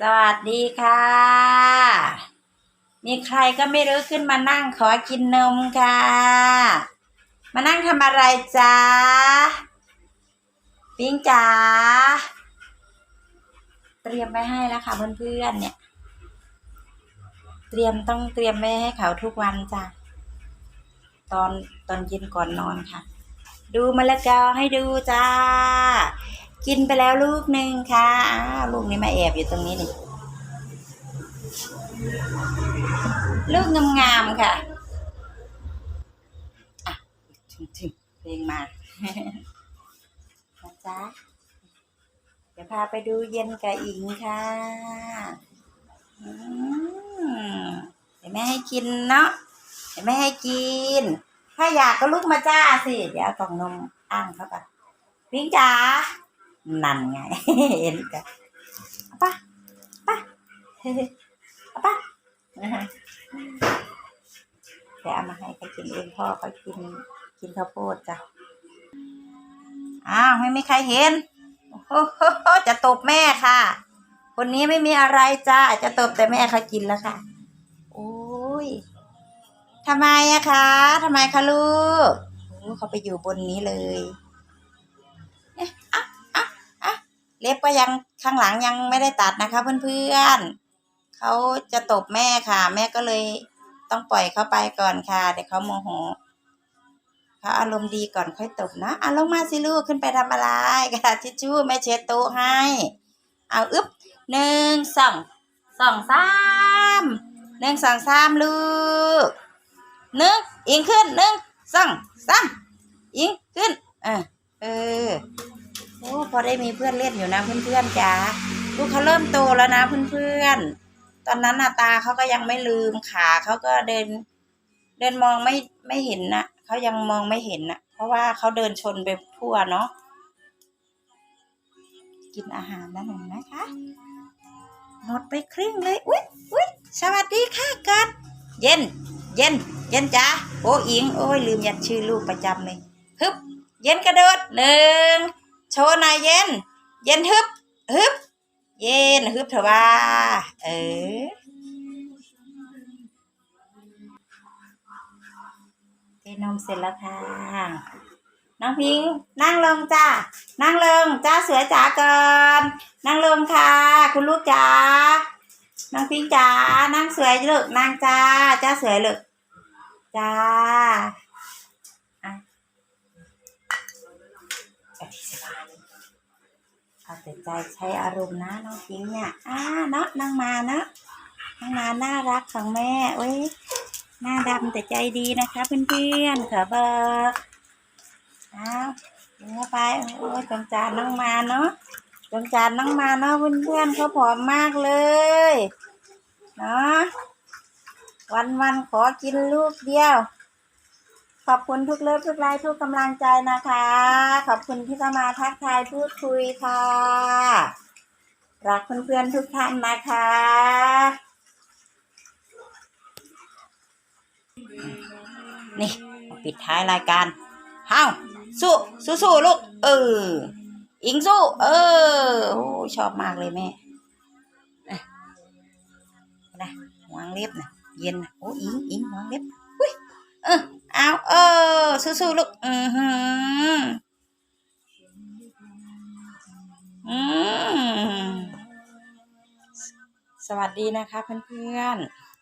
สวัสดีค่ะ มีใครก็ไม่รู้ขึ้นมานั่งขอกินนมค่ะ มานั่งทำอะไรจ๊ะ ปิ้งจ๋า เตรียมไว้ให้แล้วค่ะเพื่อนๆเนี่ย เตรียมต้องเตรียมไว้ให้เขาทุกวันจ้ะ ตอนตอนเย็นก่อนนอนค่ะ ดูมะละกอให้ดูจ้า กินไปแล้วลูกหนึ่งค่ะอ้าวลูกนี้มาแอบอยู่ตรงนี้นี่ลูกงามๆค่ะอะถึงถึงเพลงมานะจ๊ะเดี๋ยวพาไปดูเย็นกับอิงค่ะอืมเดี๋ยวแม่ให้กินเนาะเดี๋ยวแม่ให้กิน ถ้าอยากก็ลุกมาจ้าสิ เดี๋ยวเอากล่องนมอ้างเข้าไปพิงจ๋า นั่นไงเห็นกันเอาปะปะเอาปะเดี๋ยวเอามาให้เขากินเองพ่อเขากินกินข้าวโพดจ้ะอ้าวไม่มีใครเห็นโอ้โหจะตบแม่ค่ะ คนนี้ไม่มีอะไรจ้าจะตบแต่แม่เขากินแล้วค่ะโอ้ยทำไมอะคะทำไมคะลูกโอ้เขาไปอยู่บนนี้เลย เล็บก็ยังข้างหลังยังไม่ได้ตัดนะคะ เพื่อนๆเขาจะตบแม่ค่ะ แม่ก็เลยต้องปล่อยเขาไปก่อนค่ะ เดี๋ยวเขาโมโหเขาอารมณ์ดีก่อนค่อยตบนะอะลงมาสิลูกขึ้นไปทำอะไรกระดาษทิชชู่แม่เช็ดโต๊ะให้ เอาอึ๊บหนึ่งสองสองสามหนึ่งสองสามลูกหนึ่งอิงขึ้นหนึ่งสองสามอิงขึ้นเออเออโอ้พอได้มีเพื่อนเล่นอยู่นะเพื่อนๆจ้าลูกเขาเริ่มโตแล้วนะเพื่อนๆตอนนั้นหน้าตาเขาก็ยังไม่ลืมขาเขาก็เดิน เดินมองไม่ไม่เห็นนะเขายังมองไม่เห็นนะเพราะว่าเขาเดินชนไปทั่วเนาะกินอาหารแล้วหนึ่งนะคะหมดไปครึ่งเลยอุ๊ยอุ๊ยสวัสดีค่ะกัดเย็น เย็น เย็นจ้าโอ้อิงโอ้ยลืมยัดชื่อลูกประจำเลยฮึบเย็นกระโดดหนึ่ง โชว์หน่อยเย็น เย็นฮึบฮึบเย็นฮึบเถอะว่า เออเทนมเสร็จแล้วค่ะน้องพิงค์นั่งลงจ้านั่งลงจ้าเสือจ๋าก่อนนั่งลงค่ะ คุณลูกจ๋าน้องพิงค์จ๋านั่งสวยลูกนั่งจ้าจ้าสวยลูกจ้า เอาแต่ใจใช้อารมณ์นะน้องพิงเนี่ยอ่าเนาะนั่งมาเนาะนั่งมาน่ารักของแม่เว้ยหน้าดำแต่ใจดีนะคะเพื่อนๆขอบอกอ้าวเดี๋ยวไปโอ้จงจานน้องมาเนาะจงจานน้องมาเนาะเพื่อนๆเขาผอมมากเลยเนาะวันวันๆขอกินลูกเดียว ขอบคุณทุกเลิฟทุกไลค์ทุกกำลังใจนะคะ ขอบคุณที่เข้ามาทักทายพูดคุยค่ะ รักเพื่อนๆทุกท่านนะคะ นี่ ปิดท้ายรายการเฮ้าสู้สู้สู้ลูก เออ อิงสู้ เออโอ้ชอบมากเลยแม่นะนะวางเล็บนะเย็นนะโอ้อิงอิงวางเล็บอุ้ยเออ เอาเออสู้ๆลูกอือหืออืมสวัสดีนะคะเพื่อนๆ